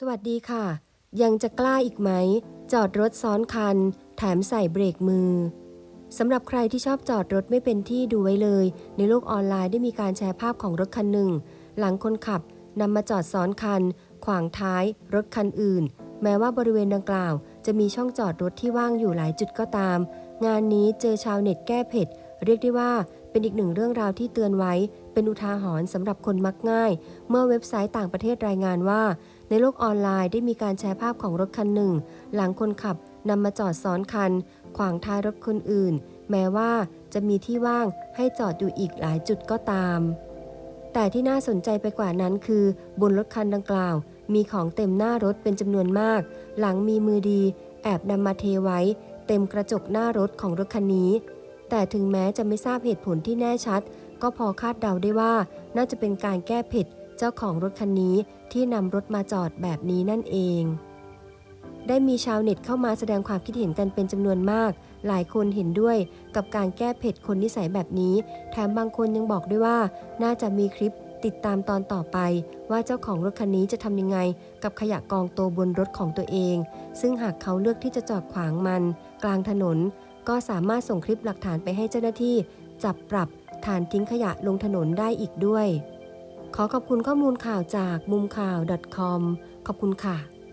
สวัสดีค่ะ ยังจะกล้าอีกไหม จอดรถซ้อนคัน แถมใส่เบรกมือสำหรับใครที่ชอบจอดรถไม่เป็นที่ดูไว้เลย ในโลกออนไลน์ได้มีการแชร์ภาพของรถคันหนึ่ง หลังคนขับนำมาจอดซ้อนคัน ขวางท้ายรถคันอื่น แม้ว่าบริเวณดังกล่าว จะมีช่องจอดรถที่ว่างอยู่หลายจุดก็ตาม งานนี้เจอชาวเน็ตแก้เผ็ด เรียกได้ว่า เป็นอีกหนึ่งเรื่องราวที่เตือนไว้ เป็นอุทาหรณ์สำหรับคนมักง่าย เมื่อเว็บไซต์ต่างประเทศรายงานว่า ในโลกออนไลน์ได้มีการแชร์ภาพของรถคันหนึ่ง หลังคนขับนำมาจอดซ้อนคัน ขวางท้ายรถคนอื่น แม้ว่าจะมีที่ว่างให้จอดอยู่อีกหลายจุดก็ตาม แต่ที่น่าสนใจไปกว่านั้นคือ บนรถคันดังกล่าว มีของเต็มหน้ารถเป็นจำนวนมาก หลังมีมือดี แอบนำมาเทไว้ เต็มกระจกหน้ารถของรถคันนี้ แต่ถึงแม้จะไม่ทราบเหตุผลที่แน่ชัด ก็พอคาดเดาได้ว่า น่าจะเป็นการแก้ผ็ดเจ้าของรถคันนี้ที่นำรถมาจอดแบบนี้นั่นเอง ได้มีชาวเน็ตเข้ามาแสดงความคิดเห็นกันเป็นจำนวนมาก หลายคนเห็นด้วยกับการแก้เผ็ดคนนิสัยแบบนี้ แถมบางคนยังบอกด้วยว่า น่าจะมีคลิปติดตามตอนต่อไป ว่าเจ้าของรถคันนี้จะทำยังไง กับขยะกองโตบนรถของตัวเอง ซึ่งหากเขาเลือกที่จะจอดขวางมัน กลางถนน ก็สามารถส่งคลิปหลักฐานไปให้เจ้าหน้าที่ จับปรับฐานทิ้งขยะลงถนนได้อีกด้วย ขอขอบคุณข้อมูลข่าวจากมุมข่าว .com ขอบคุณค่ะ